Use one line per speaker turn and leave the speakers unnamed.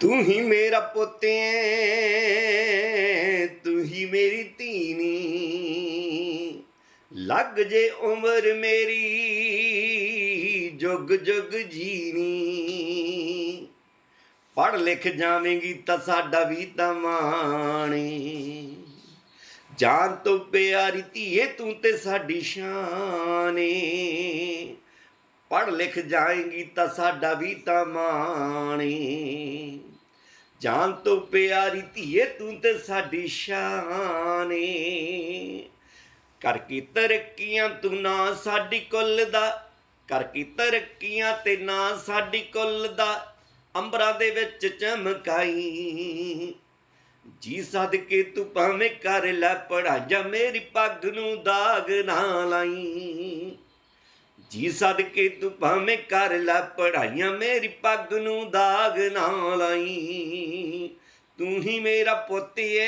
ਤੂੰ ਹੀ ਮੇਰਾ ਪੁੱਤ ਤੂੰ ਹੀ ਮੇਰੀ ਧੀਨੀ ਲੱਗ ਜੇ ਉਮਰ ਮੇਰੀ, ਜੁਗ ਜੁਗ ਜੀਨੀ ਪੜ ਲਿਖ ਜਾਵੇਂਗੀ ਤਾਂ ਸਾਡਾ ਵੀ ਤਾਂ ਮਾਣੇ ਜਾਨ ਤੋਂ ਪਿਆਰੀ ਧੀਏ, ਤੂੰ ਤੇ ਸਾਡੀ ਸ਼ਾਨ ਪੜ ਲਿਖ ਜਾਏਗੀ ਤਾਂ ਸਾਡਾ ਵੀ ਤਾਂ ਮਾਣੇ। ਜਾਨ ਤੋਂ ਪਿਆਰੀ ਧੀਏ, ਤੂੰ ਤੇ ਸਾਡੀ ਸ਼ਾਨ। ਕਰ ਕੀ ਤਰੱਕੀਆਂ ਤੂੰ ਨਾ ਸਾਡੀ ਕੁੱਲ ਦਾ। ਕਰ ਕੀ ਤਰੱਕੀਆਂ ਤੇ ਨਾ ਸਾਡੀ ਕੁੱਲ ਦਾ। ਅੰਬਰਾਂ ਦੇ ਵਿੱਚ ਚਮਕਾਈ। ਜੀ ਸਦਕੇ ਤੂੰ ਭਾਵੇਂ ਕਰ ਲੈ ਪੜਾ ਪੜਾਜਾ ਮੇਰੀ ਪੱਗ ਨੂੰ ਦਾਗ ਨਾ ਲਾਈ। ਜੀ ਸਦਕੇ ਤੂੰ ਭਾਵੇਂ ਕਰ ਲੈ ਪੜਾਈਆਂ ਮੇਰੀ ਪੱਗ ਨੂੰ ਦਾਗ ਨਾ ਲਾਈ। ਤੂੰ ਹੀ ਮੇਰਾ ਪੁੱਤ ਏ।